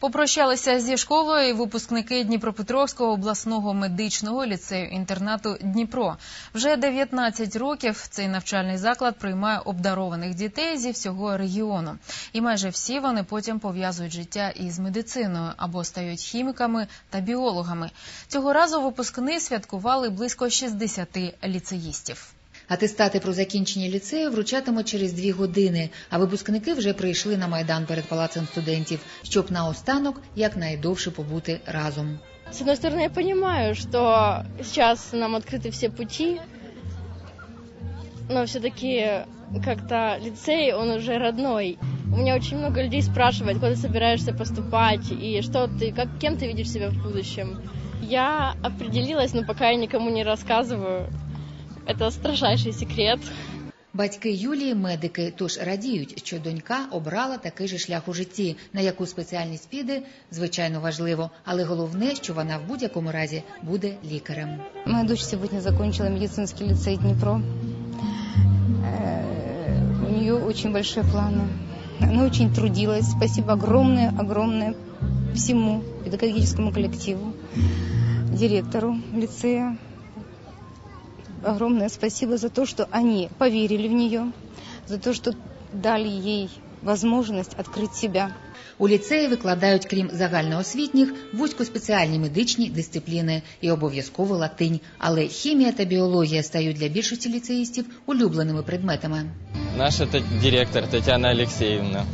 Попрощалися зі школою і випускники Дніпропетровського обласного медичного ліцею інтернату Дніпро. Вже 19 років цей навчальний заклад приймає обдарованих дітей зі всього регіону, і майже всі вони потім пов'язують життя із медициною або стають хіміками та біологами. Цього разу випускни святкували близько 60 ліцеїстів. Атестати про закінчення ліцею вручатимуть через дві години, а випускники вже прийшли на майдан перед палацем студентів, щоб наостанок якнайдовше побути разом. С одной стороны, я понимаю, что сейчас нам открыты все пути, но все-таки как-то лицей, он уже родной. У меня очень много людей спрашивает, куда ты собираешься поступать и что ты, как, кем ты видишь себя в будущем. Я определилась, но пока я никому не рассказываю. Это строжайший секрет. Батьки Юлії медики, тож радіють, що донька обрала такий же шлях у житті, на яку спеціальність піде, звичайно важливо, але головне, що вона в будь-якому разі буде лікарем. Моя дочь сегодня закончила медицинский лицей Днепро. Э, У нее очень большие планы. Она очень трудилась. Спасибо огромное, огромное всему педагогическому коллективу, директору лицея. Огромное спасибо за то, что они поверили в нее, за то, что дали ей возможность открыть себя. У ліцеї викладають, крім загальноосвітніх, вузькоспеціальні медичні дисципліни і обов'язково латинь. Але хімія та біологія стають для більшості ліцеїстів улюбленими предметами. Наша та- директор Татьяна Алексеевна.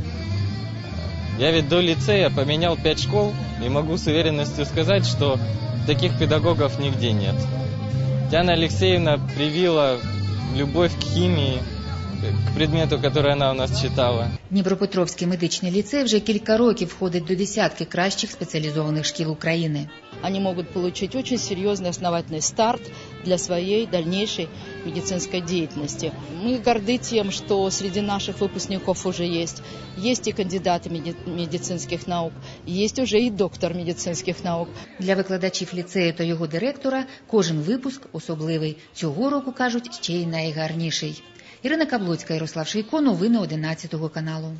Я ведь до лицея поменял пять школ и могу с уверенностью сказать, что таких педагогов нигде нет. Татьяна Алексеевна привила любовь к химии, к предмету, который она у нас читала. Дніпропетровський медичний ліцей вже кілька років входить до десятки кращих спеціалізованих шкіл України. они могут получить очень серьезный основательный старт для своей дальнейшей медицинской деятельности. Мы горды тем, что среди наших выпускников уже есть. Есть и кандидаты меди- медицинских наук, есть уже и доктор медицинских наук. Для викладачів ліцею та його директора кожен випуск особливий. Цього року кажуть ще й найгарніший. Ірина Каблоцька, Ярослав Шийко, новини 11 каналу.